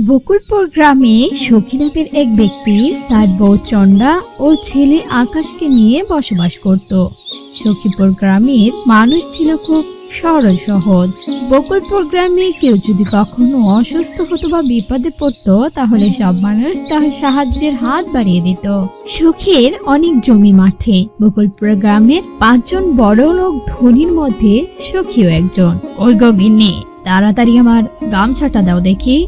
বকুলপুর গ্রামে সখী নামের এক ব্যক্তি তার বউ চন্ডা ও ছেলে আকাশকে নিয়ে বসবাস করত। সখীপুর গ্রামের মানুষ ছিল খুব সরল, সহজ। বকুলপুর গ্রামে কেউ যদি কখনো অসুস্থ হতো বা বিপদে পড়তো, তাহলে সব মানুষ তার সাহায্যের হাত বাড়িয়ে দিত। সুখের অনেক জমি মাঠে। বকুলপুর গ্রামের পাঁচজন বড় লোক ধনির মধ্যে সখীও একজন। ওই গো গিন্নি, তাড়াতাড়ি আমার গামছাটা দাও দেখি।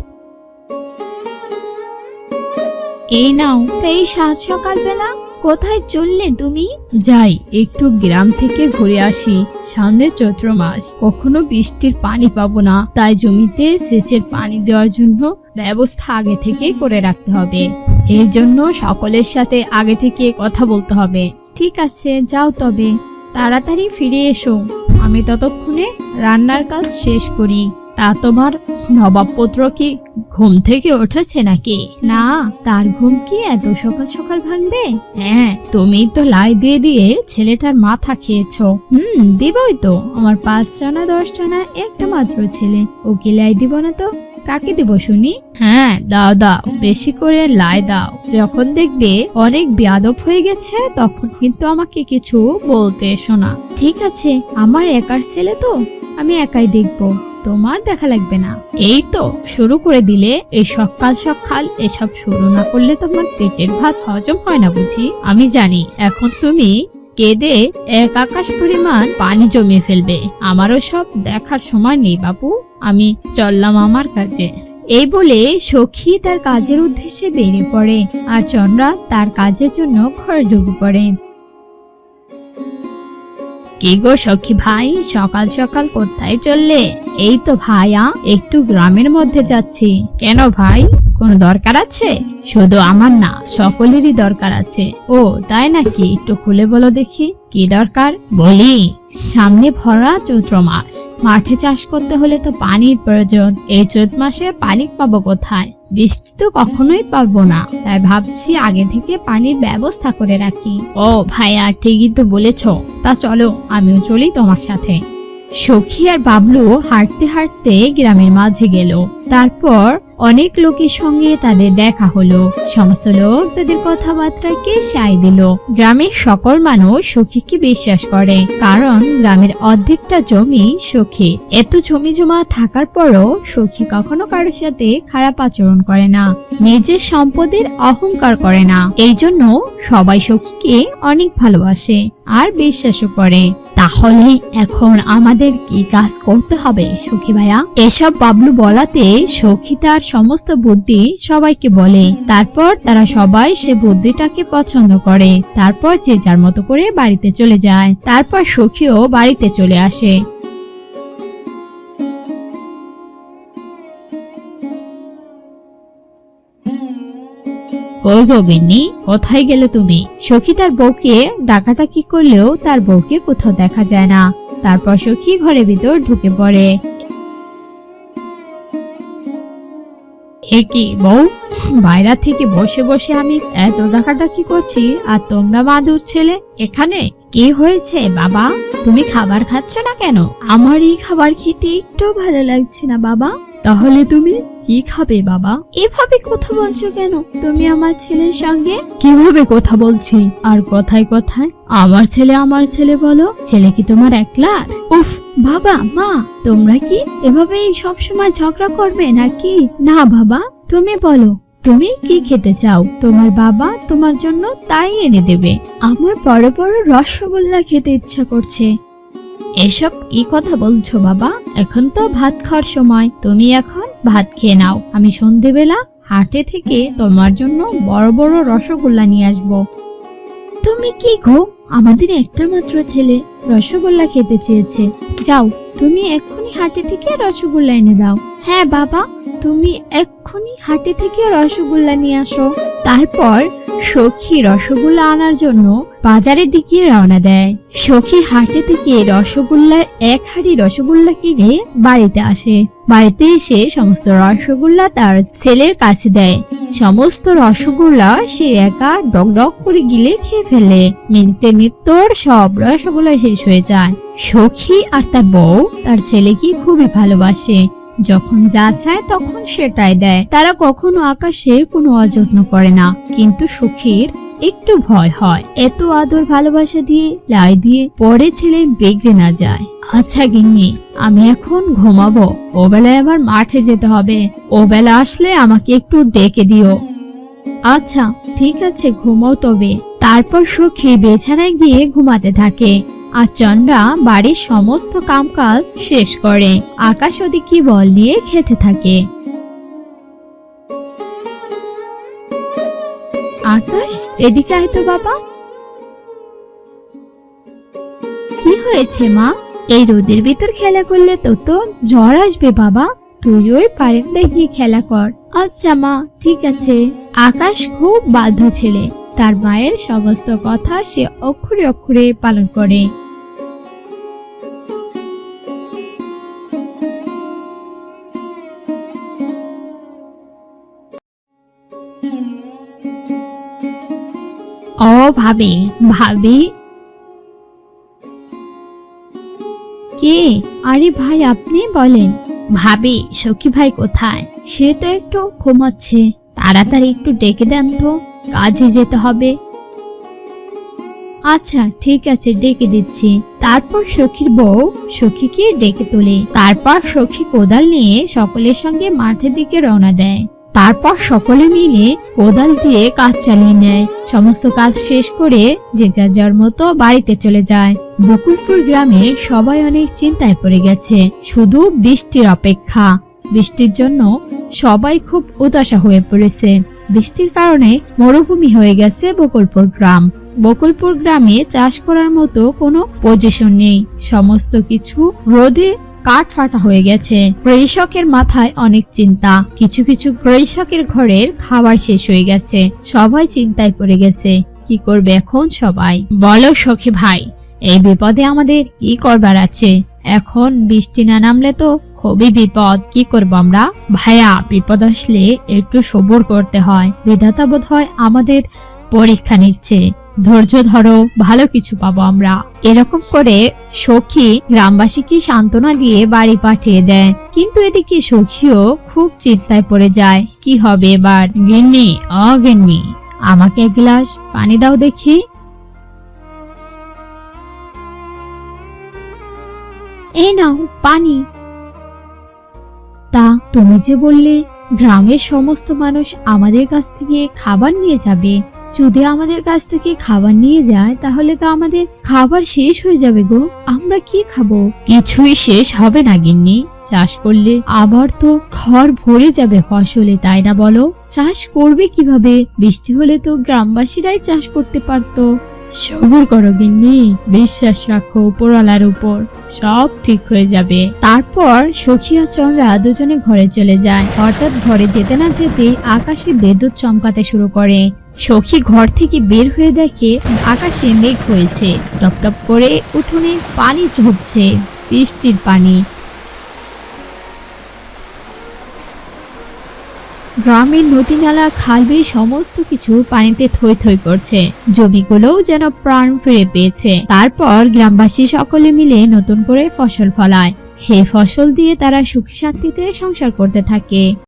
এই নাও। তা এই সাত সকালবেলা কোথায় চললে তুমি? যাই একটু গ্রাম থেকে ঘুরে আসি। সামনে চৈত্র মাস। কখনো বৃষ্টির পানি পাবো না। তাই জমিতে সেচের পানি দেওয়ার জন্য ব্যবস্থা আগে থেকে করে রাখতে হবে। এই জন্য সকলের সাথে আগে থেকে কথা বলতে হবে। ঠিক আছে যাও তবে। তাড়াতাড়ি ফিরে এসো। আমি ততক্ষণে রান্নার কাজ শেষ করি। তা তোমার নবাবপুত্র কি ঘুম থেকে উঠেছে নাকি? না, তার ঘুম কি এত সকাল সকাল ভাঙবে? হ্যাঁ তুমি তো লাই দিয়ে দিয়ে ছেলেটার মাথা খেয়েছো। হুম, দিবই তো। আমার পাঁচ জানা দশ জানা একটা মাত্র ছেলে। ওকে লাই দিব না তো? কাকে দেব শুনি? হ্যাঁ দাও দাও, বেশি করে লাই দাও। যখন দেখবে অনেক বেয়াদব হয়ে গেছে, তখন কিন্তু আমাকে কিছু বলতে এসো না। ঠিক আছে, আমার একার ছেলে তো? আমি একাই দেখব। তোমার দেখা লাগবে না। এই তো, শুরু করে দিলে। এই সকাল সকাল এসব শুরু না করলে তোমার পেটের ভাত হজম হয় না বুঝি? আমি জানি, এখন তুমি কেঁদে এক আকাশ পরিমাণ পানি জমিয়ে ফেলবে। আমারও সব দেখার সময় নেই বাবু। আমি চললাম আমার কাজে। এই বলে সখী তার কাজের উদ্দেশ্যে বেরিয়ে পড়ে আর চন্দ্রা তার কাজের জন্য ঘরে ঢুকে পড়ে। কি গো সখী ভাই, সকাল সকাল কোথায় চললে? এই তো ভাইয়া একটু গ্রামের মধ্যে যাচ্ছি। কেন ভাই, কোনো দরকার আছে? শুধু আমার না, সকলেরই দরকার আছে। ও, তাই নাকি? একটু খুলে বলো দেখি, কি দরকার? বলি, সামনে ভরা চৈত্র মাস। মাঠে চাষ করতে হলে তো পানির প্রয়োজন। এই চৈত মাসে পানি পাবো কোথায়? বৃষ্টি তো কখনোই পাবো না, তাই ভাবছি আগে থেকে পানির ব্যবস্থা করে রাখি। ও ভাইয়া, ঠিকই তো বলেছ। তা চলো, আমিও চলি তোমার সাথে। সখী আর বাবলু হাঁটতে হাঁটতে গ্রামের মাঝে গেল। তারপর অনেক লোকের সঙ্গে তাদের দেখা হলো। সমস্ত লোক তাদের কথাবার্তাকে সাই দিল। গ্রামের সকল মানুষ সখীকে বিশ্বাস করে, কারণ গ্রামের অর্ধেকটা জমি সখী। এত জমি জমা থাকার পরও সখী কখনো কারোর সাথে খারাপ আচরণ করে না, নিজের সম্পদের অহংকার করে না। এই জন্য সবাই সখীকে অনেক ভালোবাসে আর বিশ্বাসও করে। তাহলে এখন আমাদের কি কাজ করতে হবে, সখী ভাইয়া? এসব বাবলু বলাতে সখী তার সমস্ত বুদ্ধি সবাইকে বলে। তারপর তারা সবাই সে বুদ্ধিটাকে পছন্দ করে। তারপর যে যার মতো করে বাড়িতে চলে যায়। তারপর সখীও বাড়িতে চলে আসে। গো গিন্নি কোথায় গেলে তুমি? সখী তার বউকে ডাকাটাকি করলেও তার বউকে কোথাও দেখা যায় না। তারপর সখী ঘরের ভিতর ঢুকে পড়ে। এ কি বউ? বাইরা থেকে বসে বসে আমি এত ডাকাডাকি করছি, আর তোমরা মাদুর ছেলে, এখানে কি হয়েছে বাবা? তুমি খাবার খাচ্ছ না কেন? আমার এই খাবার খেতে একটু ভালো লাগছে না বাবা। তাহলে তুমি কি খাবে বাবা? এভাবে কথা বলছো কেন? তুমি আমার ছেলের সঙ্গে? কীভাবে কথা বলছি? আর কথায় কথায় আমার ছেলে আমার ছেলে বলো ছেলে কি তোমার একলার উফ বাবা মা তোমরা কি এভাবে সব সময় ঝগড়া করবে নাকি? না বাবা তুমি বলো তুমি কি খেতে চাও? তোমার বাবা তোমার জন্য তাই এনে দেবে। আমার বড় বড় রসগোল্লা খেতে ইচ্ছা করছে। এসব কি কথা বলছো বাবা? এখন তো ভাত খাওয়ার সময়। তুমি এখন ভাত খেয়ে নাও। আমি সন্ধেবেলা হাটে থেকে তোমার জন্য বড় বড় রসগোল্লা নিয়ে আসব। তুমি কি গো? আমাদের একটা মাত্র ছেলে রসগোল্লা খেতে চেয়েছে। যাও, তুমি এক্ষুনি হাটে থেকে রসগোল্লা এনে দাও। হ্যাঁ বাবা, তুমি এক্ষুনি হাটে থেকে রসগোল্লা নিয়ে আসো। তারপর সখী রসগোল্লা আনার জন্য বাজারের দিকে রওনা দেয়। সখী হাটে থেকে রসগোল্লার এক হাড়ি রসগোল্লা কিনে বাড়িতে আসে। বাড়িতে এসে সমস্ত রসগোল্লা তার ছেলের কাছে দেয়। সমস্ত রসগোল্লা সে একা ডক করে গিলে খেয়ে ফেলে। মিনিটে মৃত্যুর সব রসগোল্লা শেষ হয়ে যায়। সখী আর তার বউ তার ছেলেকে খুবই ভালোবাসে। যখন যা চায় তখন সেটাই দেয়। তারা কখনো আকাশের কোনো অযত্ন করে না। কিন্তু সুখীর একটু ভয় হয়। এত আদর ভালোবাসা দিয়ে, লাই দিয়ে পরে ছেলে বেগড়ে না যায়। আচ্ছা গিন্নি, আমি এখন ঘুমাবো। ও বেলায় আবার মাঠে যেতে হবে। ও বেলা আসলে আমাকে একটু ডেকে দিও। আচ্ছা ঠিক আছে, ঘুমাও তবে। তারপর সখী বেছানায় গিয়ে ঘুমাতে থাকে। আর চন্দ্রা বাড়ির সমস্ত কামকাজ শেষ করে। আকাশ ওদিকে বল নিয়ে খেতে থাকে। আকাশ, এদিকে আয় তো বাবা। কি হয়েছে মা? এই রোদের ভিতর খেলা করলে তো তো জ্বর আসবে বাবা। তুই ওই বারান্দায় গিয়ে খেলা কর। আচ্ছা মা, ঠিক আছে। আকাশ খুব বাধ্য ছেলে। তার মায়ের সমস্ত কথা সে অক্ষরে অক্ষরে পালন করে। ভাবি ভাবি। কে? আরে ভাই, আপনি বলেন। ভাবি, সখী ভাই কোথায়? সে তো একটু ঘুমাচ্ছে। তাড়াতাড়ি একটু ডেকে দেন তো, কাজে যেতে হবে। আচ্ছা ঠিক আছে, ডেকে দিচ্ছি। তারপর সখীর বউ সখীকে ডেকে তোলে। তারপর সখী কোদাল নিয়ে সকলের সঙ্গে মাঠের দিকে রওনা দেয়। তারপর সকলে মিলে কোদাল দিয়ে কাজ চালিয়ে নেয়। সমস্ত কাজ শেষ করে যে যার যার মতো বাড়িতে চলে যায়। বকুলপুর গ্রামে সবাই অনেক চিন্তায় পড়ে গেছে। শুধু বৃষ্টির অপেক্ষা। বৃষ্টির জন্য সবাই খুব উদাসা হয়ে পড়েছে। বৃষ্টির কারণে মরুভূমি হয়ে গেছে বকুলপুর গ্রাম। বকুলপুর গ্রামে চাষ করার মতো কোনো পজিশন নেই। সমস্ত কিছু রোদে কাঠ ফাটা হয়ে গেছে। কৃষকের মাথায় অনেক চিন্তা। কিছু কিছু কৃষকের ঘরের খাবার শেষ হয়ে গেছে। সবাই চিন্তায় পড়ে গেছে, কি করবে এখন সবাই? বলো সখী ভাই, এই বিপদে আমাদের কি করবার আছে? এখন বৃষ্টি না নামলে তো খুবই বিপদ। কি করব আমরা? ভাইয়া, বিপদ আসলে একটু সবর করতে হয়। বিধাতা বোধ হয় আমাদের পরীক্ষা নিচ্ছে। ধৈর্য ধরো, ভালো কিছু পাবো আমরা। এরকম করে সখী গ্রামবাসীকে সান্ত্বনা দিয়ে বাড়ি পাঠিয়ে দেয়। কিন্তু এদিকে সখীও খুব চিন্তায় পড়ে যায়, কি হবে এবার? গিন্নি, অ গিন্নি, আমাকে এক গ্লাস পানি দাও দেখি। এই নাও, পানি। তা তুমি যে বললে, গ্রামের সমস্ত মানুষ আমাদের কাছ থেকে খাবার নিয়ে যাবে যদি আমাদের কাছ থেকে খাবার নিয়ে যায়, তাহলে তো আমাদের খাবার শেষ হয়ে যাবে গো। আমরা কি খাব? কিছুই শেষ হবে না, গিন্নি। চাষ করলে আবার তো ঘর ভরে যাবে ফসলে, তাই না বলো? চাষ করবে কীভাবে? বৃষ্টি হলে তো গ্রামবাসীরাই চাষ করতে পারতো। সবুর করো, গিন্নি। বিশ্বাস রাখো, উপরওয়ালার উপর। সব ঠিক হয়ে যাবে। তারপর সখিয়া চন্দ্রা দুজনে ঘরে চলে যায়। হঠাৎ ঘরে যেতে না যেতে আকাশে বিদ্যুৎ চমকাতে শুরু করে। সখী ঘর থেকে বের হয়ে দেখে আকাশে মেঘ হয়েছে। টপ টপ করে উঠোনে পানি ঝরছে, বৃষ্টির পানি। গ্রামের নদী নালা খালবি সমস্ত কিছু পানিতে থই থই করছে। জমিগুলোও যেন প্রাণ ফিরে পেয়েছে। তারপর গ্রামবাসী সকলে মিলে নতুন করে ফসল ফলায়। সেই ফসল দিয়ে তারা সুখী শান্তিতে সংসার করতে থাকে।